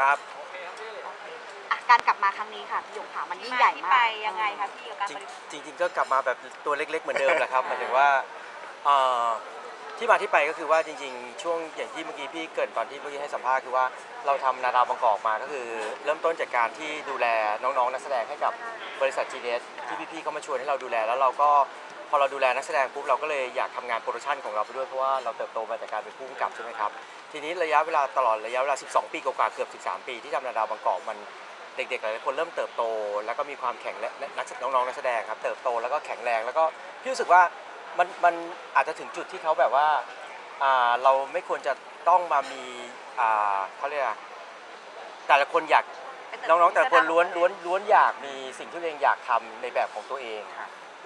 ครับ อะการกลับมาครั้งนี้ค่ะพี่หยงค่ะมันยิ่งใหญ่ที่มาไปกยังไงคะพี่กับการจริปงฏิบัติจริงๆก็กลับมาแบบตัวเล็ก ๆ เหมือนเดิมแหละครับหมายถึงว่าเอ่อที่มาที่ไปก็คือว่าจริง ๆ ช่วงอย่างที่เมื่อกี้พี่เกริดตอนที่เมื่อกี้ให้สัมภาษณ์คือว่าเราทำนาดาวบางกอกมาก็คือ เริ่มต้นจากการที่ดูแลน้องๆ นักแสดงให้กับบริษัท GDS ที่พี่ๆเขามาชวนให้เราดูแลแล้วเราก็พอเราดูแลนักแสดงปุ๊บเราก็เลยอยากทำงานโปรดักชันของเราไปด้วยเพราะว่าเราเติบโตมาจากการเป็นผู้กำกับใช่ไหมครับ ทีนี้ระยะเวลาตลอดระยะเวลา 12 ปีกว่าๆเกือบ 13 ปีที่ทำนาดาวบางกอกมันเด็กๆหลายๆคนเริ่มเติบโต แล้วก็มีความแข็งและนักน้องๆนักแสดงครับเติบโตแล้วก็แข็งแรงแล้วก็พี่รู้สึกว่ามันมันอาจจะถึงจุดที่เขาแบบว่าอ่าเราไม่ควรจะต้องมามีอ่าเขาเรียกอะไรแต่ละคนอยาก น้องๆ แต่ละคนล้วนล้วนล้วนอยากมีสิ่งที่ตัวเองอยากทำในแบบของตัวเอง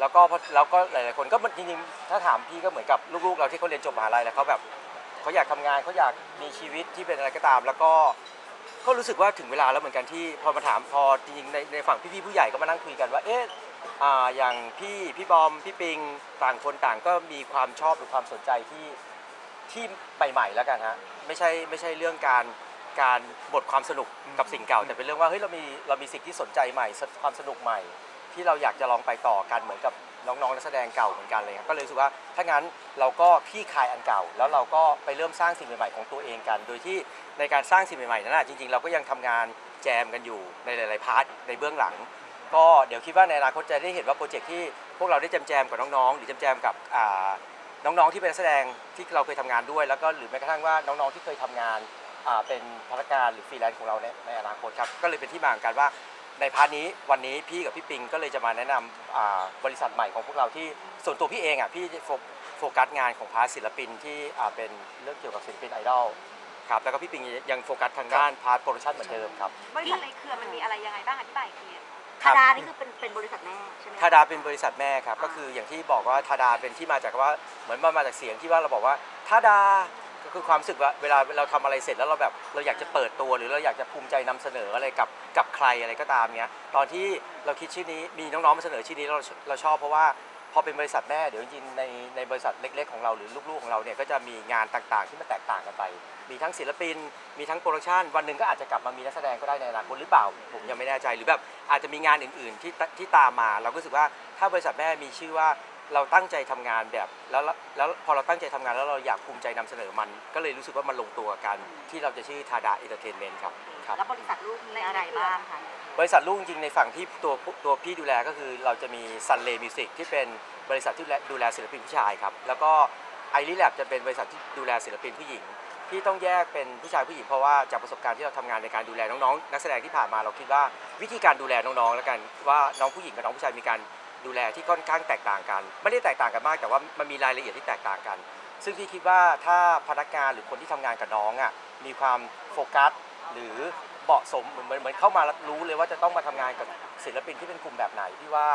แล้วก็พอแล้วก็หลายๆคนก็มันจริงๆ ถ้าถามพี่ก็เหมือนกับลูกๆ เราที่เขาเรียนจบมหาลัยแล้วเขาแบบ เขาอยากทำงานเขาอยากมีชีวิตที่เป็นอะไรก็ตาม แล้วก็ก็รู้สึกว่าถึงเวลาแล้วเหมือนกันที่พอมาถามพอจริงๆในในฝั่งพี่ๆผู้ใหญ่ก็มานั่งคุยกันว่าเอ๊ะอ่าอย่างพี่พี่บอมพี่ปิงต่างคนต่างก็มีความชอบหรือความสนใจที่ที่ใหม่ๆแล้วกันฮะไม่ใช่ไม่ใช่เรื่องการการบทความสนุกกับสิ่งเก่า แต่เป็นเรื่องว่าเฮ้ยเรามีเรามีสิ่งที่สนใจใหม่ความสนุกใหม่ ที่เราอยากจะลองไปต่อกันเหมือนกับ น้องๆนักแสดงเก่าเหมือนกันเลยครับก็เลยรู้สึกว่าถ้างั้นเราก็พี่คายอันเก่า แล้วเราก็ไปเริ่มสร้างสิ่งใหม่ๆของตัวเองกัน โดยที่ในการสร้างสิ่งใหม่ๆนั้นนะจริงๆ เราก็ยังทำงานแจมกันอยู่ในหลายๆพาร์ทในเบื้องหลัง ก็เดี๋ยวคิดว่าในอนาคตจะได้เห็นว่าโปรเจกต์ที่พวกเราได้แจมๆกับน้องๆหรือแจมๆกับน้องๆที่เป็นนักแสดงที่เราเคยทำงานด้วย แล้วก็หรือแม้กระทั่งว่าน้องๆที่เคยทำงานเป็นพนักงานหรือฟรีแลนซ์ของเราในอนาคตครับก็เลยเป็นที่มาของการว่า ในพาร์ทนี้วันนี้พี่กับพี่ปิงก็เลยจะมาแนะนำอ่าบริษัทใหม่ของพวกเราที่ส่วนตัวพี่เองอะพี่โฟโฟกัสงานของพาร์ทศิลปินที่อ่าเป็นเรื่องเกี่ยวกับศิลปินไอดอลครับแล้วก็พี่ปิงยังโฟกัสทางด้านพาร์ทโปรดักชันเหมือนเดิมครับ บริษัทในเครือมันมีอะไรยังไงบ้างอธิบายอีกทีครัทาบ ดานี่คือเป็นเป็นบริษัทแม่ใช่ไหมคะ ทาดาเป็นบริษัทแม่ครับก็คืออย่างที่บอกว่าทาดาเป็นที่มาจากว่าเหมือนมันมาจากเสียงที่ว่าเราบอกว่าทาดา ก็คือความรู้สึกว่าเวลาเราทำอะไรเสร็จแล้วเราแบบเราอยากจะเปิดตัวหรือเราอยากจะภูมิใจนำเสนออะไรกับกับใครอะไรก็ตามเนี้ยตอนที่เราคิดชื่อนี้มีน้องๆมาเสนอชื่อนี้เราเราชอบเพราะว่าพอเป็นบริษัทแม่เดี๋ยวจริงๆในในบริษัทเล็ก ๆ ของเราหรือลูกๆของเราเนี่ยก็จะมีงานต่างๆ ที่มันแตกต่างกันไป มีทั้งศิลปิน มีทั้งโปรดักชันวันหนึ่งก็อาจจะกลับมามีนักแสดงก็ได้ในอนาคตหรือเปล่า ผมยังไม่แน่ใจหรือแบบอาจจะมีงานอื่นๆที่ที่ตามมา เราก็รู้สึกว่าถ้าบริษัทแม่มีชื่อว่า เราตั้งใจทำงานแบบแล้วแล้วพอเราตั้งใจทำงานแล้วเราอยากภูมิใจนำเสนอมัน ก็เลยรู้สึกว่ามันลงตัวกัน ที่เราจะชื่อทาดาเอนเตอร์เทนเมนต์ครับครับ แล้วบริษัทลูกมีอะไรบ้างคะบริษัทลูกจริงๆในฝั่งที่ตัวตัวพี่ดูแลก็คือเราจะมี Sun Lay Music ที่เป็นบริษัทที่ดูแลดูแลศิลปินผู้ชายครับ แล้วก็ i r i Lab จะเป็นบริษัทที่ดูแลศิลปินผู้หญิงที่ต้องแยกเป็นผู้ชายผู้หญิงเพราะว่าจากประสบการณ์ที่เราทำงานในการดูแลน้องๆ นักแสดงที่ผ่านมาเราคิดว่าวิธีการดูแลน้องๆแล้วกันว่าน้องผู้หญิงกับน้องผู้ชายมีการ ดูแลที่ค่อนข้างแตกต่างกัน ไม่ได้แตกต่างกันมากแต่ว่ามันมีรายละเอียดที่แตกต่างกัน ซึ่งพี่คิดว่าถ้าพนักงานหรือคนที่ทำงานกับน้องอะมีความโฟกัสหรือเหมาะสมเหมือนเหมือนเหมือนเข้ามาแล้วรู้เลยว่าจะต้องมาทำงานกับศิลปินที่เป็นกลุ่มแบบไหนพี่ว่า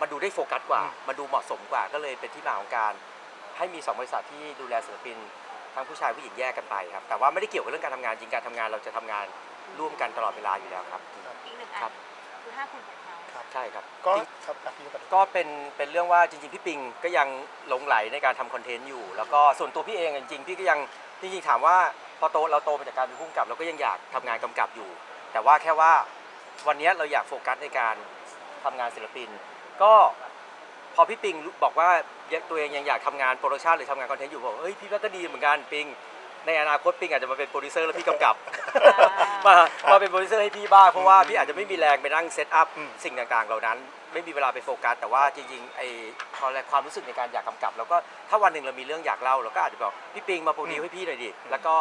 มันดูได้โฟกัสกว่า มันดูเหมาะสมกว่าก็เลยเป็นที่มาของการ ให้มี 2 บริษัทที่ดูแลศิลปินทั้งผู้ชายผู้หญิงแยกกันไปครับ แต่ว่าไม่ได้เกี่ยวกับเรื่องการทำงานจริงการทำงานเราจะทำงานร่วมกันตลอดเวลาอยู่แล้วครับอีกหนึ่งคอัรันบคือห้าคุณของเขา ใช่ครับก็จริงครับอะพี่ก็ก็เป็นเป็นเรื่องว่าจริงๆพี่ปิงก็ยังหลงไหลในการทำคอนเทนต์อยู่ แล้วก็ส่วนตัวพี่เองจริงๆพี่ก็ยังจริงๆถามว่าพอโตเราโตมาจากการเป็นผู้กำกับเราก็ยังอยากทำงานกำกับอยู่ แต่ว่าแค่ว่าวันนี้เราอยากโฟกัสในการทำงานศิลปิน ก็พอพี่ปิงบอกว่าตัวเองยังอยากทำงานโปรดักชันหรือทำงานคอนเทนต์อยู่บอกเฮ้ยพี่ว่าก็ดีเหมือนกันปิง ในอนาคตปิงอาจจะมาเป็นโปรดิวเซอร์แล้วพี่กำกับ มามาเป็นโปรดิวเซอร์ให้พี่บ้างเพราะว่าพี่อาจจะไม่มีแรงไปนั่งเซตอัพสิ่งต่างๆ เหล่านั้น ไม่มีเวลาไปโฟกัสแต่ว่าจริงๆไอ้ความแรงความรู้สึกในการอยากกำกับแล้วก็ถ้าวันหนึ่งเรามีเรื่องอยากเล่าเราก็อาจจะบอกพี่ปิงมาโปรดิวให้พี่หน่อยดิแล้วก็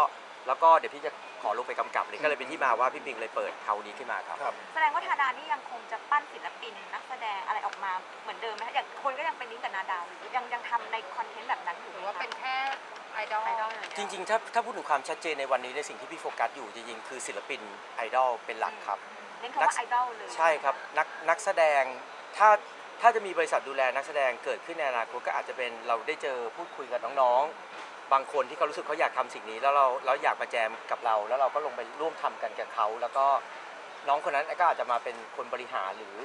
แล้วก็เดี๋ยวพี่จะขอลงไปกำกับเลยก็เลยเป็นที่มาว่าพี่ปิงเลยเปิดเทานี้ขึ้นมาครับครับแสดงว่าทาดานี่ยังคงจะปั้นศิลปินนักแสดงอะไรออกมาเหมือนเดิมไหมคะอย่างคนก็ยังเป็นลิงก์กับนาดาวอยู่ยังยังทำในคอนเทนต์แบบนั้นอยู่หไหมรือว่าคะเป็นแค่ ไอดอลไอดอลอย่างเดียวจริง ๆ ถ้าถ้าพูดถึงความชัดเจนในวันนี้ในสิ่งที่พี่โฟกัสอยู่จริงๆ คือศิลปินไอดอลเป็นหลักครับ เน้นคำว่าไอดอลเลยใช่ครับนักนักแสดงถ้าถ้าจะมีบริษัทดูแลนักแสดงเกิดขึ้นในอนาคตก็อาจจะเป็นเราได้เจอพูดคุยกับน้องๆ บางคนที่เขารู้สึกเขาอยากทำสิ่งนี้ แล้วเราเราอยากมาแจมกับเรา แล้วเราก็ลงไปร่วมทำกันกับเขา แล้วก็น้องคนนั้นก็อาจจะมาเป็นคนบริหารหรือ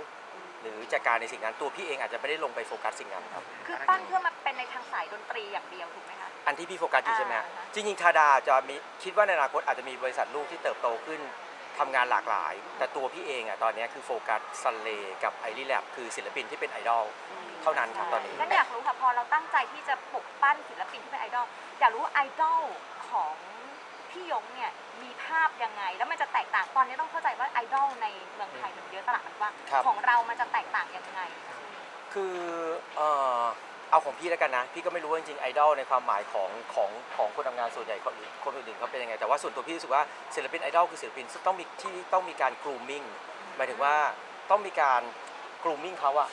หรือจัดการในสิ่งนั้นตัวพี่เองอาจจะไม่ได้ลงไปโฟกัสสิ่งนั้นครับ คือปั้นเพื่อมาเป็นในทางสายดนตรีอย่างเดียวถูกไหมคะ อันที่พี่โฟกัสอยู่ใช่ไหมฮะอ่าฮะ จริงๆทาดาจะมีคิดว่าในอนาคตอาจจะมีบริษัทลูกที่เติบโตขึ้นทำงานหลากหลาย แต่ตัวพี่เองอะตอนเนี้ยคือโฟกัสซันเลกับไอรีแลบคือศิลปินที่เป็นไอดอล เท่านั้นครับตอนนี้งั้นอยากรู้ค่ะพอเราตั้งใจที่จะปลุกปั้นศิลปินที่เป็นไอดอลอยากรู้ว่าไอดอลของพี่ยงเนี่ยมีภาพยังไง แล้วมันจะแตกต่างตอนนี้ต้องเข้าใจว่าไอดอลในเมืองไทยมันเยอะตลาดมันกว้างครับ ของเรามันจะแตกต่างยังไง คือเอ่อ เอาของพี่แล้วกันนะ พี่ก็ไม่รู้ว่าจริงๆไอดอลในความหมายของของของคนทำงานส่วนใหญ่คนอื่นคนอื่นๆเขาเป็นยังไง แต่ว่าส่วนตัวพี่รู้สึกว่าศิลปินไอดอลคือศิลปินต้องมีที่ต้องมีการ grooming หมายถึงว่าต้องมีการ grooming เขาอะ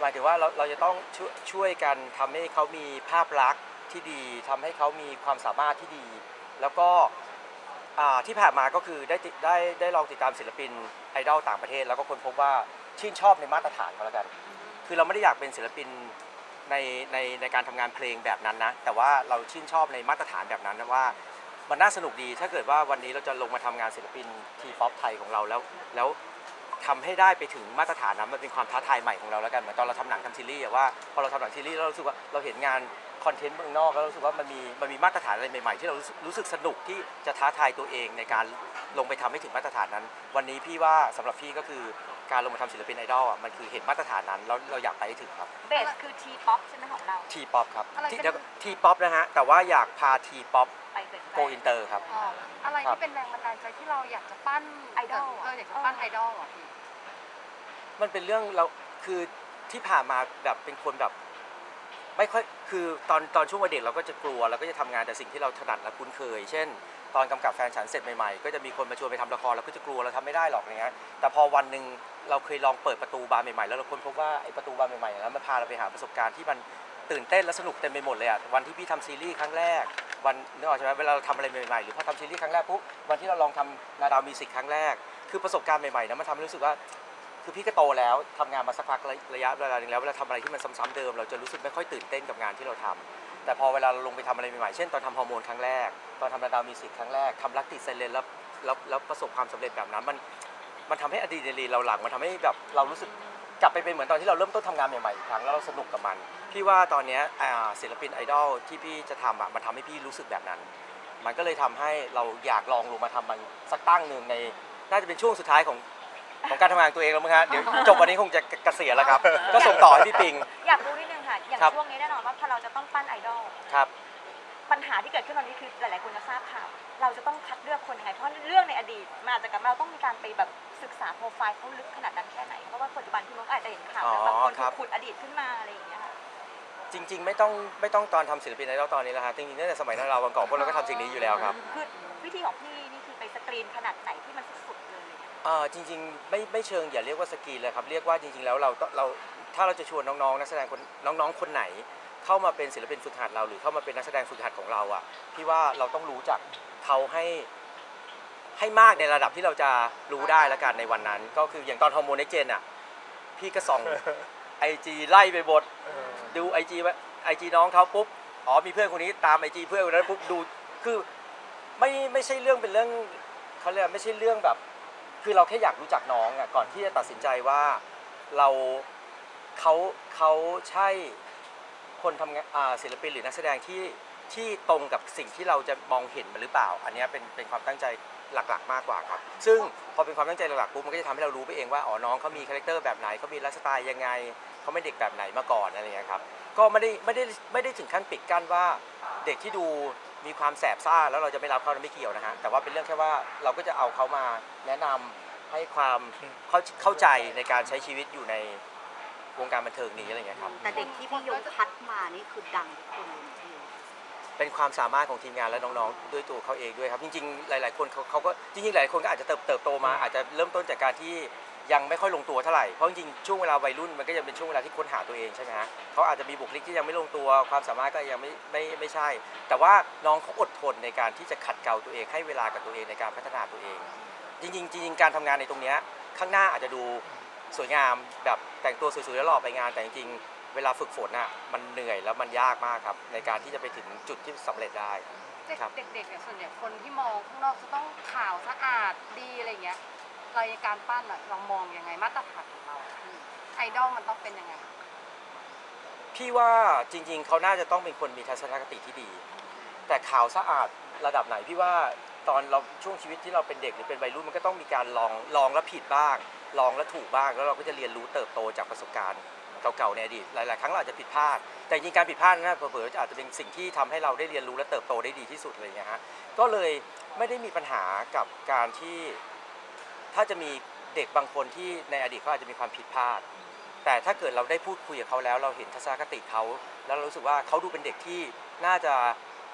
หมายถึงว่าเราเราจะต้องช่วยช่วยกันทำให้เขามีภาพลักษณ์ที่ดีทำให้เขามีความสามารถที่ดี แล้วก็ที่ผ่านมาก็คือได้ได้ได้ลองติดตามศิลปินไอดอลต่างประเทศ แล้วก็ค้นพบว่าชื่นชอบในมาตรฐานเขาแล้วกัน คือเราไม่ได้อยากเป็นศิลปิน ในในในการทำงานเพลงแบบนั้นนะ แต่ว่าเราชื่นชอบในมาตรฐานแบบนั้นนะว่ามันน่าสนุกดีถ้าเกิดว่าวันนี้เราจะลงมาทำงานศิลปินทีป๊อปไทยของเราแล้วแล้วทำให้ได้ไปถึงมาตรฐานนั้นมันเป็นความท้าทายใหม่ของเราแล้วกันเหมือนตอนเราทำหนังทำซีรีส์อะว่าพอเราทำหนังซีรีส์แล้วเรารู้สึกว่าเราเห็นงานคอนเทนต์เมืองนอกแล้วรู้สึกว่ามันมีมันมีมาตรฐานอะไรใหม่ๆ ที่เรารู้สึกรู้สึกสนุกที่จะท้าทายตัวเองในการลงไปทำให้ถึงมาตรฐานนั้น วันนี้พี่ว่าสำหรับพี่ก็คือ การลงมาทำศิลปินไอดอลอะมันคือเห็นมาตรฐานนั้นแล้วเราอยากไปให้ถึงครับเบสคือทีป๊อปใช่ไหมของเรา ทีป๊อปครับอะไรที่เป็นเดี๋ยวทีป๊อปนะฮะแต่ว่าอยากพาทีป๊อปไปเบสโกอินเตอร์ครับ อ๋ออะไรครับที่เป็นแรงบันดาลใจที่เราอยากจะปั้นไอดอลเอออยากจะปั้นไอดอลอะพี่มันเป็นเรื่องเราคือที่ผ่านมาแบบเป็นคนแบบ ไม่ค่อยคือตอนตอนช่วงวัยเด็กเราก็จะกลัวเราก็จะทำงานแต่สิ่งที่เราถนัดและคุ้นเคย เช่น ตอนกำกับแฟนฉันเสร็จใหม่ๆ ก็จะมีคนมาชวนไปทำละครเราก็จะกลัวเราทำไม่ได้หรอกอะไรเงี้ยแต่พอวันหนึ่ง เราเคยลองเปิดประตูบานใหม่ๆ แล้วเราค้นพบว่าไอ้ประตูบานใหม่ๆนั้นมันพาเราไปหาประสบการณ์ที่มันตื่นเต้นและสนุกเต็มไปหมดเลยอะวันที่พี่ทำซีรีส์ครั้งแรก วันนึกออกใช่ไหมเวลาเราทำอะไรใหม่ๆหรือพอทำซีรีส์ครั้งแรกปุ๊บวันที่เราลองทำนาดาวมิวสิกครั้งแรก คือประสบการณ์ใหม่ๆนะมันทำให้รู้สึกว่า คือพี่ก็โตแล้วทำงานมาสักพักระยะเวลาหนึ่งแล้วเวลาทำอะไรที่มันซ้ำๆเดิม เราจะรู้สึกไม่ค่อยตื่นเต้นกับงานที่เราทำแต่พอเวลาเราลงไปทำอะไรใหม่ๆ เช่นตอนทำฮอร์โมนครั้งแรก ตอนทำนาดาวมิวสิกครั้งแรกทำรักติดไซเลนแล้วแล้วแล้วประสบความสำเร็จแบบนั้นมัน มันทำให้อะดรีนาลีนเราหลั่งมันทำให้แบบเรารู้สึกกลับไปเป็นเหมือนตอนที่เราเริ่มต้นทำงานใหม่ๆอีกครั้งแล้วเราสนุกกับมันพี่ว่าตอนเนี้ยอ่าศิลปินไอดอลที่พี่จะทำอะมันทำให้พี่รู้สึกแบบนั้น มันก็เลยทำให้เราอยากลองลงมาทำมันสักตั้งหนึ่งใน น่าจะเป็นช่วงสุดท้ายของของการทำงานตัวเองแล้วมั้งฮะเดี๋ยวจบวันนี้คงจะเกษียณแล้วครับ ก็ส่งต่อให้พี่ปิง อยากรู้นิดนึงค่ะ อย่างครับ ช่วงนี้แน่นอนว่าพอเราจะต้องปั้นไอดอล ครับ ปัญหาที่เกิดขึ้นตอนนี้คือหลาย ๆ คนจะทราบข่าว เราจะต้องคัดเลือกคนยังไง เพราะเรื่องในอดีตมันอาจจะกลับมาเราต้องมีการไปแบบศึกษาโปรไฟล์เขาลึกขนาดนั้นแค่ไหน เพราะว่าปัจจุบันพี่มดก็อาจจะเห็นข่าวนะอ๋อบางคนครัถูบกขุดอดีตขึ้นมาอะไรอย่างเงี้ยค่ะ จริง ๆ ไม่ต้องไม่ต้องตอนทำศิลปินไอดอลตอนนี้แล้วฮะจริงๆตั้งแต่สมัยนั้นเราบางกอกพวกเราก็ทำสิ่งนี้อยู่แล้วครับคือวิธีของพี่นี่คือไปสกรีนขนาดไหนที่มันสุดๆเลยเนี่ยเอ่อจริงๆไม่ไม่เชิงอย่าเรียกว่าสกรีนเลยครับเรียกว่าจริง ๆ แล้วเราต้องเราถ้าเราจะชวนน้องๆนักแสดงคนน้องๆคนไหนเข้ามาเป็นศิลปินฝึกหัดเราหรือเข้ามาเป็นนักแสดงฝึกหัดของเราอะพี่ว่าเราต้องรู้จัก เขาให้ให้มากในระดับที่เราจะรู้ได้แล้วกันในวันนั้น ก็คืออย่างตอนฮอร์โมนเอ็กเจนอะ พี่ก็ส่องไอจีไล่ไปบทดูไอจีไอจีน้องเขาปุ๊บอ๋อมีเพื่อนคนนี้ตามไอจีเพื่อนคนนั้นปุ๊บดูคือไม่ไม่ใช่เรื่องเป็นเรื่องเขาเรียกว่าไม่ใช่เรื่องแบบ คือเราแค่อยากรู้จักน้องอะก่อนที่จะตัดสินใจว่าเราเขาเขาใช่คนทำงานอ่าศิลปินหรือนักแสดงที่ ที่ตรงกับสิ่งที่เราจะมองเห็นมันหรือเปล่า อันเนี้ยเป็นเป็นความตั้งใจหลักๆ มากกว่าครับ ซึ่งพอเป็นความตั้งใจหลักๆปุ๊บมันก็จะทำให้เรารู้ไปเองว่าอ๋อน้องเขามีคาแรคเตอร์แบบไหนเขามีไลฟ์สไตล์ยังไงเขาไม่เด็กแบบไหนมาก่อนอะไรเงี้ยครับก็ไม่ได้ไม่ได้ไม่ได้ถึงขั้นปิดกั้นว่าเด็กที่ดูมีความแสบซ่าแล้วเราจะไม่รับเขาไม่เกี่ยวนะฮะแต่ว่าเป็นเรื่องแค่ว่าเราก็จะเอาเขามาแนะนำให้ความเข้าเข้าใจในการใช้ชีวิตอยู่ในวงการบันเทิงนี้อะไรเงี้ยครับ แต่เด็กที่พี่ยงคัดมานี่คือดังทุกคนเลย เป็นความสามารถของทีมงานและน้องๆ ด้วยตัวเขาเองด้วยครับ จริงๆ หลายๆ คนเขาเขาก็จริงๆ หลายคนก็อาจจะเติบเติบโตมา อาจจะเริ่มต้นจากการที่ยังไม่ค่อยลงตัวเท่าไหร่ เพราะจริงๆ ช่วงเวลาวัยรุ่นมันก็ยังเป็นช่วงเวลาที่ค้นหาตัวเองใช่ไหมฮะเขาอาจจะมีบุคลิกที่ยังไม่ลงตัว ความสามารถก็ยังไม่ไม่ไม่ใช่ แต่ว่าน้องเขาอดทนในการที่จะขัดเกลาตัวเอง ให้เวลากับตัวเองในการพัฒนาตัวเอง จริงๆจริงๆการทำงานในตรงเนี้ยข้างหน้าอาจจะดูสวยงามแบบแต่งตัวสวยๆแล้วหล่อไปงานแต่จริงๆ เวลาฝึกฝนน่ะมันเหนื่อยแล้วมันยากมากครับ ในการที่จะไปถึงจุดที่สำเร็จได้ เด็กครับ เด็กๆเนี่ยส่วนใหญ่คนที่มองข้างนอกจะต้องขาวสะอาดดีอะไรเงี้ยเราในการปั้นอะเรามองยังไงมาตรฐานของเราอะพี่ไอดอลมันต้องเป็นยังไง พี่ว่าจริงๆ เขาน่าจะต้องเป็นคนมีทัศนคติที่ดี แต่ขาวสะอาดระดับไหนพี่ว่าตอนเราช่วงชีวิตที่เราเป็นเด็กหรือเป็นวัยรุ่นมันก็ต้องมีการลองลองแล้วผิดบ้าง ลองแล้วถูกบ้างแล้วเราก็จะเรียนรู้เติบโตจากประสบการณ์ เก่าๆในอดีตหลาย ๆ ครั้งเราอาจจะผิดพลาด แต่จริงการผิดพลาดนั้นเผลอๆอาจจะเป็นสิ่งที่ทำให้เราได้เรียนรู้และเติบโตได้ดีที่สุดอะไรอย่างเงี้ยฮะก็เลยไม่ได้มีปัญหากับการที่ถ้าจะมีเด็กบางคนที่ในอดีตเขาอาจจะมีความผิดพลาด แต่ถ้าเกิดเราได้พูดคุยกับเขาแล้ว เราเห็นทัศนคติเขาแล้วเรารู้สึกว่าเขาดูเป็นเด็กที่น่าจะ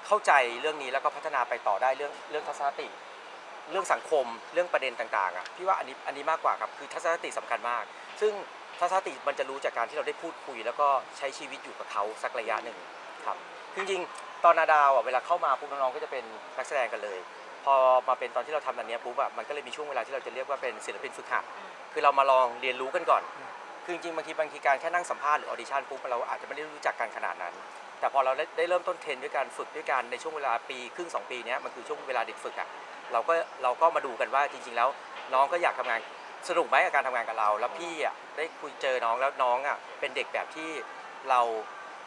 เข้าใจเรื่องนี้แล้วก็พัฒนาไปต่อได้เรื่องเรื่องทัศนคติ เรื่องสังคมเรื่องประเด็นต่างๆอะพี่ว่าอันนี้อันนี้มากกว่าครับคือทัศนคติสำคัญมาก ซึ่ง ทัศนคติมันจะรู้จากการที่เราได้พูดคุย แล้วก็ใช้ชีวิตอยู่กับเขาสักระยะหนึ่งครับจริงๆตอนนาดาวอะเวลาเข้ามาปุ๊บน้องๆก็จะเป็นนักแสดงกันเลย พอมาเป็นตอนที่เราทำอันเนี้ยปุ๊บอะมันก็เลยมีช่วงเวลาที่เราจะเรียกว่าเป็นศิลปินฝึกหัดคือเรามาลองเรียนรู้กันก่อน คือจริงๆบางทีบางทีการแค่นั่งสัมภาษณ์หรือออดิชั่นปุ๊บเราอาจจะไม่ได้รู้จักกันขนาดนั้น แต่พอเราได้ได้เริ่มต้นเทรนด้วยการฝึกด้วยกันในช่วงเวลาปีครึ่งสองปีเนี้ยมันคือช่วงเวลาเด็กฝึกอะเราก็เราก็มาดูกันว่าจริง ๆ แล้วน้องก็อยากทำงาน สนุกไหมกับการทำงานกับเรา แล้วพี่อะได้คุยเจอน้องแล้วน้องอะเป็นเด็กแบบที่เรา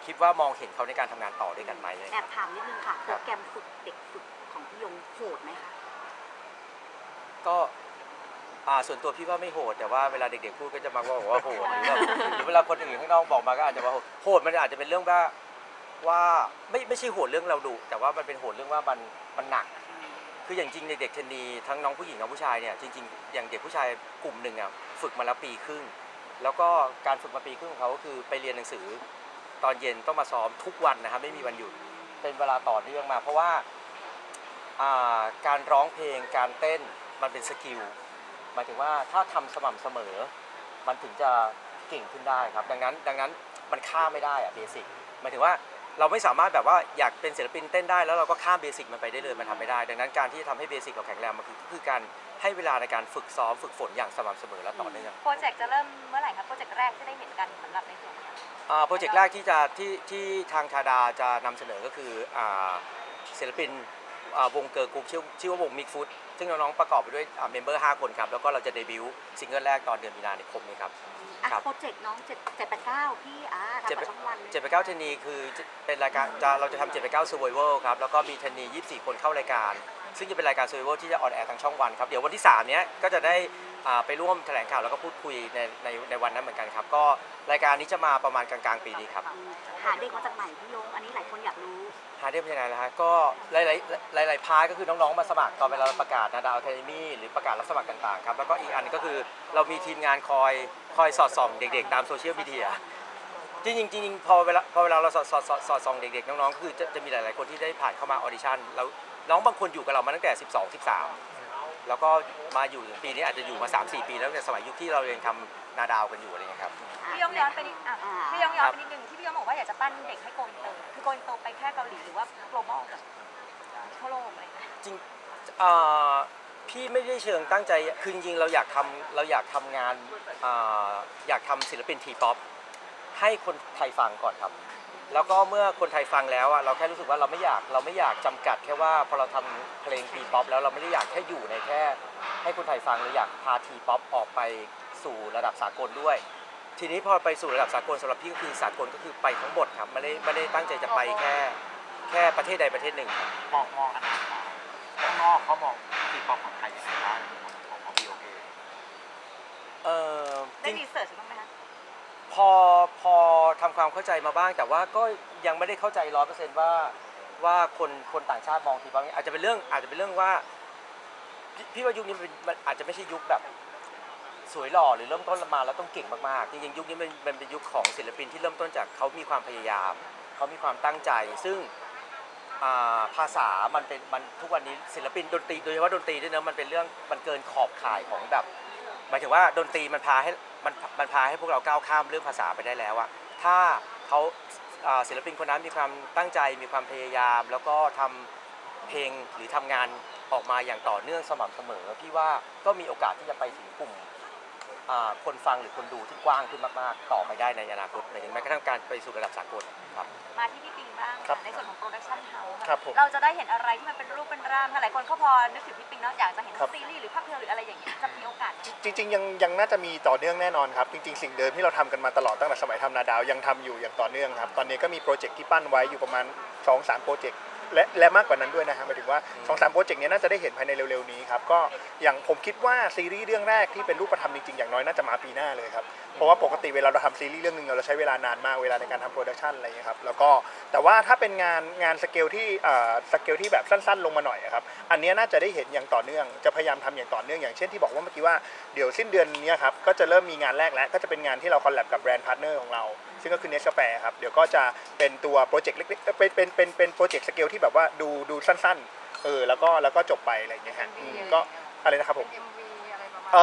คิดว่ามองเห็นเขาในการทำงานต่อด้วยกันไหมอะไรอย่างแอเงี้ยบถามนิดนึงค่ะคโปรัรบแกรมฝึกเด็กฝึกของพี่ยงโหดไหมคะ ก็อ่าส่วนตัวพี่ว่าไม่โหด แต่ว่าเวลาเด็กๆพูดก็จะมาบอกว่าโหดหรือแบบหรือเวลาคนอื่นข้างนอกบอกมาก็อาจจะว่าโหดโหดมันอาจจะเป็นเรื่องว่าว่าไม่ไม่ใช่โหดเรื่องเราดุแต่ว่ามันเป็นโหดเรื่องว่ามันมันหนัก คืออย่างจริงเด็กๆเทนนีทั้งน้องผู้หญิงน้องผู้ชายเนี่ยจริงๆอย่างเด็กผู้ชายกลุ่มหนึ่งอะฝึกมาแล้วปีครึ่ง แล้วก็การฝึกมาปีครึ่งของเขาก็คือไปเรียนหนังสือ ตอนเย็นต้องมาซ้อมทุกวันนะครับไม่มีวันหยุดเป็นเวลาต่อเนื่องมา เพราะว่าการร้องเพลงการเต้นมันเป็นสกิลหมายถึงว่าถ้าทำสม่ำเสมอ มันถึงจะเก่งขึ้นได้ครับ ดังนั้นดังนั้นมันข้าไม่ได้อะเบสิกหมายถึงว่า เราไม่สามารถแบบว่าอยากเป็นศิลปินเต้นได้แล้วเราก็ข้ามเบสิกมันไปได้เลยมันทำไม่ได้ ดังนั้นการที่จะทำให้เบสิกเราแข็งแรงมันคือคือการให้เวลาในการฝึกซ้อมฝึกฝนอย่างสม่ำเสมอและต่อเนื่องโปรเจกต์จะเริ่มเมื่อไหร่ครับโปรเจกต์แรกที่ได้เห็นกันสำหรับในส่วนนี้อ่าโปรเจกต์แรกที่จะที่ที่ทางทาดาจะนำเสนอก็คืออ่าศิลปินอ่า วงเกิร์ลกรุ๊ปชื่อชื่อว่าวงมิกฟุตซึ่งน้องๆประกอบไปด้วยเมมเบอร์ 5 คนครับ แล้วก็เราจะเดบิวต์ซิงเกิลแรกตอนเดือนมีนาคมนี้ครับ อะครับ โปรเจกต์น้องเจ็ดเจ็ดแปดเก้าพี่อ่าทำกับช่องวันเลยเจ็ดไปเก้าเทนนีคือจะเป็นรายการจะเราจะทำเจ็ดไปเก้า survival ครับ แล้วก็มีเทนนียี่สี่คนเข้ารายการ ซึ่งจะเป็นรายการ survival ที่จะออนแอร์ทางช่องวันครับ เดี๋ยววันที่ 3 เนี้ยก็จะได้อ่าไปร่วมแถลงข่าวแล้วก็พูดคุยในในในวันนั้นเหมือนกันครับ ก็รายการนี้จะมาประมาณกลางๆ ปีนี้ครับอืมหาเด็กมาจากไหนพี่ยง อันนี้หลายคนอยากรู้าได้เป็นยังไงล่ะฮะก็หลายๆหลายๆพาร์ทก็คือน้องๆมาสมัครตอนเวลาเราประกาศนาดาวเทนมี่หรือประกาศรับสมัครต่างๆครับแล้วก็อีกอันก็คือเรามีทีมงานคอยคอยสอดส่องเด็กๆ ตามโซเชียลมีเดียจริงๆจริงๆพอเวลาพอเวลาเราสอดสอดสอดสอดส่องเด็กๆน้องๆก็คือจะจะมีหลายๆคนที่ได้ผ่านเข้ามาออดิชั่นแล้วน้องบางคนอยู่กับเรามาตั้งแต่ 12 13 แล้วก็มาอยู่ถึงปีนี้อาจจะอยู่มา 3-4 ปีแล้วในสมัยยุคที่เรายังทำนาดาวกันอยู่อะไรอย่างเงี้ยครับ พี่ยงย้อนไปนิดอะอ่าพี่ยงย้อนไปนิดนึงที่พี่ยงบอกว่าอยากจะปั้นเด็กให้โกอินเตอร์คือโกอินเตอร์ไปแค่เกาหลีหรือว่า global แบบทั่วโลกอะไรอย่างเงี้ยจริงเอ่อพี่ไม่ได้เชิงตั้งใจคือจริงๆเราอยากทำเราอยากทำงานเอ่ออยากทำศิลปินทีป๊อปให้คนไทยฟังก่อนครับ แล้วก็เมื่อคนไทยฟังแล้วอะเราแค่รู้สึกว่าเราไม่อยากเราไม่อยากจำกัดแค่ว่าพอเราทำเพลงทีป๊อปแล้วเราไม่ได้อยากแค่อยู่ในแค่ ให้คนไทยฟังเราอยากพาทีป๊อปออกไปสู่ระดับสากลด้วย ทีนี้พอไปสู่ระดับสากลสำหรับพี่ก็คือสากลก็คือไปทั้งหมดครับไม่ได้ไม่ได้ตั้งใจจะไปแค่แค่ประเทศใดประเทศหนึ่งครับมองมองอนาคตข้างนอกเขามองทีป๊อปของไทยยังไงบ้างของของพีโอเคเออจได้ริงรีเสิร์ชบ้างไหมคะพอ พอทำความเข้าใจมาบ้าง แต่ว่าก็ยังไม่ได้เข้าใจร้อยเปอร์เซ็นต์ว่าว่าคนคนต่างชาติมองทีป๊อปนี้อาจจะเป็นเรื่องอาจจะเป็นเรื่องว่าพี่พี่ว่ายุคนี้มันเป็นมันอาจจะไม่ใช่ยุคแบบสวยหล่อหรือเริ่มต้นมาแล้วต้องเก่งมากๆจริงๆยุคนี้มันมันเป็นยุคของศิลปินที่เริ่มต้นจากเขามีความพยายามเขามีความตั้งใจ ซึ่งอ่าภาษามันเป็นมันทุกวันนี้ศิลปินดนตรีโดยเฉพาะดนตรีด้วยเนอะมันเป็นเรื่องมันเกินขอบข่ายของแบบ หมายถึงว่าดนตรีมันพาให้มันมันพาให้พวกเราก้าวข้ามเรื่องภาษาไปได้แล้วอะถ้าเขาศิลปินคนนั้นมีความตั้งใจมีความพยายาม แล้วก็ทำเพลงหรือทำงานออกมาอย่างต่อเนื่องสม่ำเสมอพี่ว่าก็มีโอกาสที่จะไปถึงกลุ่ม คนฟังหรือคนดูที่กว้างขึ้นมากๆ ต่อไปได้ในอนาคตหมายถึงแม้กระทั่งการไปสู่ระดับสากลครับ มาที่พี่ปิงบ้างครับในส่วนของโปรดักชั่นเฮาส์ครับผมเราจะได้เห็นอะไรที่มันเป็นรูปเป็นร่างหลายคนเขาพอนึกถึงพี่ปิงเนาะอยากจะเห็นครับ ซีรีส์หรือภาพยนตร์หรืออะไรอย่างเงี้ยจะมีโอกาสจริงๆยังยังน่าจะมีต่อเนื่องแน่นอนครับ จริง ๆ สิ่งเดิมที่เราทำกันมาตลอดตั้งแต่สมัยทำนาดาวยังทำอยู่อย่างต่อเนื่องครับ ตอนนี้ก็มีโปรเจกต์ที่ปั้นไว้อยู่ประมาณ2-3โปรเจกต์ และและมากกว่านั้นด้วยนะฮะหมายถึงว่าสองสามโปรเจกต์เนี้ยน่าจะได้เห็นภายในเร็วๆนี้ครับก็อย่างผมคิดว่าซีรีส์เรื่องแรกที่เป็นรูปธรรมจริงๆอย่างน้อยน่าจะมาปีหน้าเลยครับเพราะว่าปกติเวลาเราทำซีรีส์เรื่องหนึ่งเราใช้เวลานานมากเวลาในการทำโปรดักชันอะไรอย่างเงี้ยครับแล้วก็แต่ว่าถ้าเป็นงานงานสเกลที่เอ่อสเกลที่แบบสั้นๆ ลงมาหน่อยอะครับอันเนี้ยน่าจะได้เห็นอย่างต่อเนื่องจะพยายามทำอย่างต่อเนื่องอย่างเช่นที่บอกว่าเมื่อกี้ว่าเดี๋ยวสิ้นเดือนเนี้ยครับก็จะเริ่มมีงานแรกแล้วก็จะเป็นงานที่เราคอลแลบกับแบรนด์พาร์ทเนอร์ของเรา ซึ่งก็คือเนสแปร์ครับเดี๋ยวก็จะเป็นตัวโปรเจกต์เล็กๆเป็นเป็นเป็นเป็นโปรเจกต์สเกลที่แบบว่าดูดูสั้นๆเออแล้วก็แล้วก็จบไปอะไรอย่างเงี้ยฮะอืมก็อะไรนะครับผม MV เอ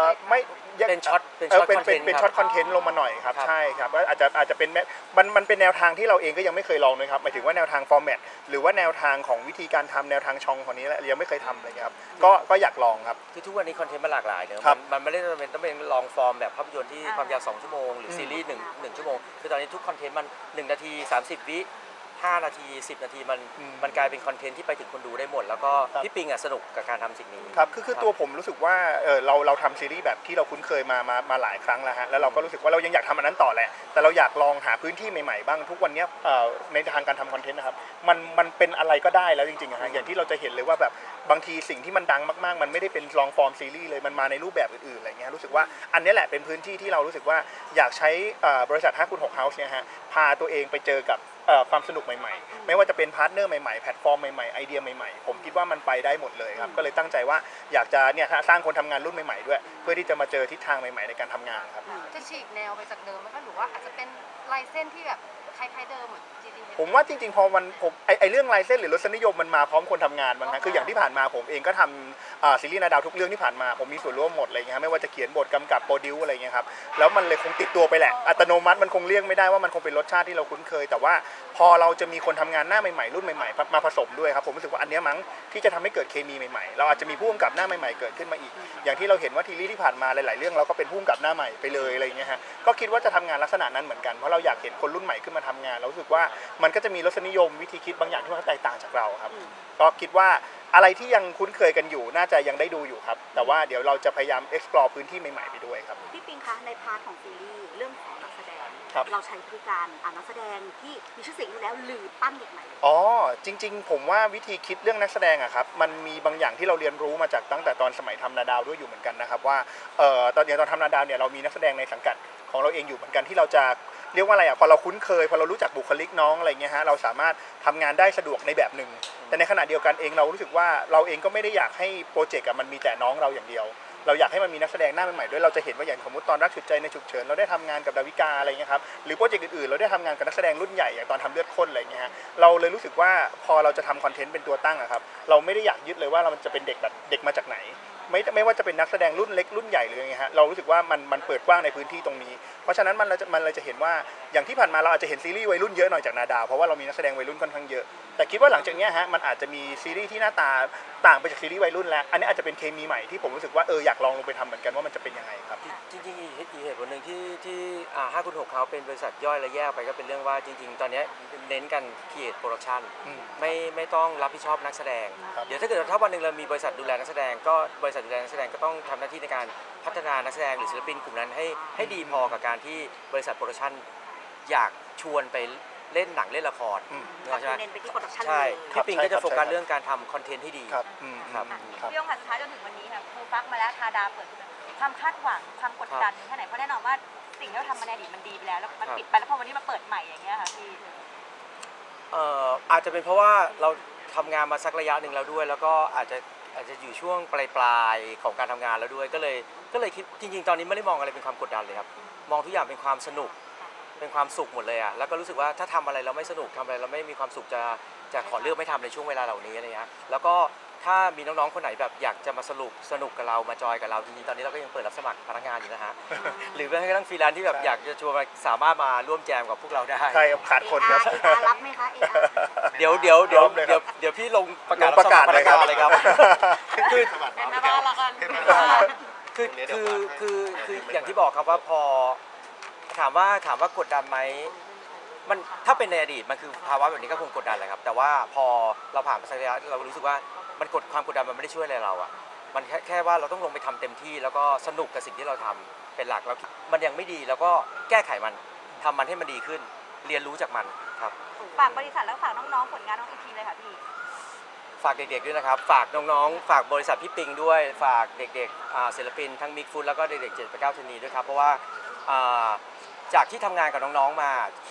อไม่ยังเป็นช็อตเป็นเอช็ออตเป็นคอนเทเป็นนต์เป็นคช็อรับตคอนเทนต์ลงมาหน่อยครับครับใช่ครับว่าอาจจะอาจจะเป็นแม่มันมันเป็นแนวทางที่เราเองก็ยังไม่เคยลองเลยครับหมายถึงว่าแนวทางฟอร์แมตหรือว่าแนวทางของวิธีการทำแนวทางชองของนี้แหละยังไม่เคยทำเลยครับก็ก็อยากลองครับ คือทุกวันนี้คอนเทนต์มันหลากหลายเนอะครับมันมันไม่ได้จำเป็นต้องเป็นลองฟอร์มแบบภาพยนตร์ที่อ่าความยาว 2 ชั่วโมง หรืออืมซีรีส์หนึ่งหนึ่งชั่วโมง คือตอนนี้ทุกคอนเทนต์มัน 1 นาที 30 วิ 5 นาที 10 นาทีมันมันกลายเป็นคอนเทนต์ที่ไปถึงคนดูได้หมด แล้วก็ครับ พี่ปิงอะสนุกกับการทำสิ่งนี้ ครับคือคือตัวผมรู้สึกว่าเออเราเราทำซีรีส์แบบที่เราคุ้นเคยมามามาหลายครั้งแล้วฮะแล้วเราก็รู้สึกว่าเรายังอยากทำอันนั้นต่อแหละ แต่เราอยากลองหาพื้นที่ใหม่ๆบ้างทุกวันเนี้ยเอ่อในทางการทำคอนเทนต์นะครับมันมันเป็นอะไรก็ได้แล้วจริงๆอะฮะอย่างที่เราจะเห็นเลยว่าแบบบางทีสิ่งที่มันดังมากๆ มันไม่ได้เป็นลองฟอร์มซีรีส์เลยมันมาในรูปแบบอื่นๆอะไรเงี้ยรู้สึกว่าอันเนี้ยแหละเป็นพื้นที่ที่เรารู้สึกว่าอยากใช้เอ่อบริษัท5คูณ6 House เนี่ยฮะพาตัวเองไปเจอกับเอ่อ ความสนุกใหม่ๆ ไม่ว่าจะเป็นพาร์ทเนอร์ใหม่ๆ แพลตฟอร์มใหม่ๆ ไอเดียใหม่ๆ ผมคิดว่ามันไปได้หมดเลยครับ ก็เลยตั้งใจว่าอยากจะเนี่ยฮะสร้างคนทำงานรุ่นใหม่ๆด้วย เพื่อที่จะมาเจอทิศทางใหม่ๆในการทำงานครับ จะฉีกแนวไปจากเดิมไหมคะหรือว่าอาจจะเป็นลายเส้นที่แบบคล้ายๆเดิมเหมือน ผมว่าจริงๆพอมันผมไอไอเรื่องลายเส้นหรือรสนิยมมันมาพร้อมคนทำงานบ้างฮะคืออย่างที่ผ่านมาผมเองก็ทำอ่าซีรีส์นาดาวทุกเรื่องที่ผ่านมาผมมีส่วนร่วมหมดอะไรเงี้ยฮะไม่ว่าจะเขียนบทกำกับโปรดิวอะไรเงี้ยครับแล้วมันเลยคงติดตัวไปแหละอัตโนมัติมันคงเลี่ยงไม่ได้ว่ามันคงเป็นรสชาติที่เราคุ้นเคย แต่ว่าพอเราจะมีคนทำงานหน้าใหม่ๆรุ่นใหม่ๆมาผสมด้วยครับผมรู้สึกว่าอันเนี้ยมั้งที่จะทำให้เกิดเคมีใหม่ๆ เราอาจจะมีผู้กำกับหน้าใหม่ๆเกิดขึ้นมาอีก อย่างที่เราเห็นว่าทีรีส์ที่ผ่านมาหลายๆเรื่องเราก็เป็นผู้กำกับหน้าใหม่ไปเลยอะไรเงี้ยฮะก็คิดว่าจะทำงานลักษณะนั้นเหมือนกันเพราะเราอยากเห็นคนรุ่นใหม่ขึ้นมาทำงานเรารู้สึกว่ามันก็จะมีรสนิยมวิธีคิดบางอย่างที่มันแตกต่างจากเราครับ ก็คิดว่าอะไรที่ยังคุ้นเคยกันอยู่น่าจะยังได้ดูอยู่ครับ แต่ว่าเดี๋ยวเราจะพยายาม explore พื้นที่ใหม่ๆไปด้วยครับ พี่ปิงคะในพาร์ทของซีรีส์เรื่องของนักแสดง ครับ เราใช้วิธีการอ่านักแสดงที่มีชื่อเสียงอยู่แล้วหรือปั้นเด็กใหม่ อ๋อจริง ๆ ผมว่าวิธีคิดเรื่องนักแสดงอะครับมันมีบางอย่างที่เราเรียนรู้มาจากตั้งแต่ตอนสมัยทำนาดาวด้วยอยู่เหมือนกันนะครับว่าเอ่อตอนอย่างตอนทำนาดาวเนี่ยเรามีนักแสดงในสังกัด ของเราเองอยู่เหมือนกันที่เราจะเรียกว่าอะไรอะพอเราคุ้นเคยพอเรารู้จักบุคลิกน้องอะไรเงี้ยฮะเราสามารถทำงานได้สะดวกในแบบหนึ่ง แต่ในขณะเดียวกันเองเรารู้สึกว่าเราเองก็ไม่ได้อยากให้โปรเจกต์อะมันมีแต่น้องเราอย่างเดียว เราอยากให้มันมีนักแสดงหน้าใหม่ๆด้วยเราจะเห็นว่าอย่างสมมติตอนรักฉุดใจในฉุกเฉินเราได้ทำงานกับดาวิกาอะไรเงี้ยครับหรือโปรเจกต์อื่นๆเราได้ทำงานกับนักแสดงรุ่นใหญ่อย่างตอนทำเลือดข้นอะไรเงี้ยเราเลยรู้สึกว่าพอเราจะทำคอนเทนต์เป็นตัวตั้งอะครับเราไม่ได้อยากยึดเลยว่าเราจะเป็นเด็กแบบเด็กมาจากไหน ไม่ไม่ว่าจะเป็นนักแสดงรุ่นเล็กรุ่นใหญ่หรือยังไงฮะเรารู้สึกว่ามันมันเปิดกว้างในพื้นที่ตรงนี้ เพราะฉะนั้นมันเราจะมันเลยจะเห็นว่าอย่างที่ผ่านมาเราอาจจะเห็นซีรีส์วัยรุ่นเยอะหน่อยจากนาดาวเพราะว่าเรามีนักแสดงวัยรุ่นค่อนข้างเยอะ แต่คิดว่าหลังจากเนี้ยฮะมันอาจจะมีซีรีส์ที่หน้าตาต่างไปจากซีรีส์วัยรุ่นแล้วอันนี้อาจจะเป็นเคมีใหม่ที่ผมรู้สึกว่าเอออยากลองลงไปทำเหมือนกันว่ามันจะเป็นยังไงครับจริงๆอีกอีกเหตุผลหนึ่งที่ที่อ่าห้าคุณหกเขาเป็นบริษัทย่อยและแยกไปก็เป็นเรื่องว่าจริง ๆ ตอนเนี้ยเน้นกัน create production อืมไม่ไม่ต้องรับผิดชอบนักแสดงครับเดี๋ยวถ้าเกิดถ้าวันหนึ่งเรามีบริษัทดูแลนักแสดงก็บริษัทดูแลนักแสดงก็ต้องทำหน้าที่ในการพัฒนานักแสดงหรือศิลปินกลุ่มนั้นให้ให้ดีพอกับการที่บริษัทโปรดักชั่นอยากชวนไปเล่นหนังเล่นละครอืมนึกออกใช่ไหมเน้นไปที่โปรดักชันใช่เลยครัพี่บปิงใช่ก็จะครับโฟกัสใช่ครับเรื่องการทำคอนเทนต์ที่ดีครับอืมครับอืมครับพี่ยงค่ะสุดท้ายจนถึงวันนี้ค่ะครูฟักมาแล้วทาดาเปิดขึ้นมาความคาดหวังความกดดันแค่ไหนเพราะแน่นอนว่าสิ่งที่เราทำมาในอดีตมันดีไปแล้วแล้วมันครับปิดไปแล้วพอวันนี้มาเปิดใหม่อย่างเงี้ยค่ะพี่เอ่ออาจจะเป็นเพราะว่าเราทำงานมาสักระยะหนึ่งแล้วด้วย แล้วก็อาจจะ อาจจะอยู่ช่วงปลายปลายๆของการทำงานแล้วด้วย ก็เลยก็เลยคิดจริง ๆ ตอนนี้ไม่ได้มองอะไรเป็นความกดดันเลยครับ มองทุกอย่างเป็นความสนุก เป็นความสุขหมดเลยอะแล้วก็รู้สึกว่าถ้าทำอะไรเราไม่สนุกทำอะไรเราไม่มีความสุขจะจะขอเลือกไม่ทำในช่วงเวลาเหล่านี้อะไรเงี้ยแล้วก็ ถ้ามีน้องๆ คนไหนแบบอยากจะมาสนุกสนุกกับเรามาจอยกับเราจริงๆตอนนี้เราก็ยังเปิดรับสมัครพนักงานอยู่นะฮะ หรือแม้กระทั่งฟรีแลนซ์ที่แบบใช่อยากจะชวนมาสามารถมาร่วมแจมกับพวกเราได้ ใช่ครับขาดคนครับเออาร์รับไหมคะเออาร์เดี๋ยวเดี๋ยวเดี๋ยวพร้อมเลยครับเดี๋ยวเดี๋ยวพี่ลงประกาศลงประกาศบสมัคพนังนเลยครับ เลยครับ คือ เป็นหน้าบ้านละกันคือคือคือคืออย่างที่บอกครับว่าพอถามว่าถามว่ากดดันไหมมันถ้าเป็นในอดีตมันคือภาวะแบบนี้ก็คงกดดันแหละครับ แต่ว่าพอเราผ่านมาสักระยะเรารู้สึกว่า มันกดความกดดันมันไม่ได้ช่วยอะไรเราอะมันแค่แค่ว่าเราต้องลงไปทำเต็มที่ แล้วก็สนุกกับสิ่งที่เราทำเป็นหลักแล้วมันยังไม่ดีแล้วก็แก้ไขมันทำมันให้มันดีขึ้น เรียนรู้จากมันครับครับฝากบริษัทแล้วฝากน้องๆผลงานน้องอีกทีเลยค่ะพี่ ฝากเด็กๆด้วยนะครับ ฝากน้องๆ ฝากบริษัทพี่ปิงด้วย ฝากเด็กๆอ่าศิลปินทั้งมิกฟูดแล้วก็เด็กๆเจ็ดแปดเก้าชนีด้วยครับ เพราะว่าอ่าจากที่ทำงานกับน้องๆมา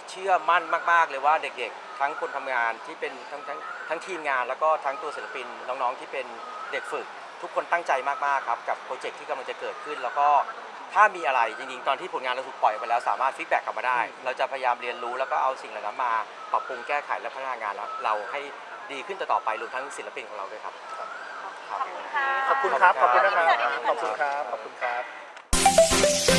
เชื่อมั่นมากๆเลยว่าเด็กๆ ทั้งคนทำงานที่เป็นทั้งทั้งทั้งทีมงานแล้วก็ทั้งตัวศิลปินน้องๆที่เป็นเด็กฝึก ทุกคนตั้งใจมากๆครับกับโปรเจกต์ที่กำลังจะเกิดขึ้น แล้วก็ถ้ามีอะไรจริงๆ ตอนที่ผลงานเราถูกปล่อยไปแล้วสามารถฟีดแบ็กกลับมาได้ เราจะพยายามเรียนรู้แล้วก็เอาสิ่งเหล่านั้นมาปรับปรุงแก้ไขและพัฒนางานแล้วเราให้ดีขึ้นต่อๆไปรวมทั้งศิลปินของเราด้วยครับ ขอบคุณค่ะ ขอบคุณครับ ขอบคุณนะครับ ขอบคุณค่ะขอบคุณครับ ขอบคุณครับ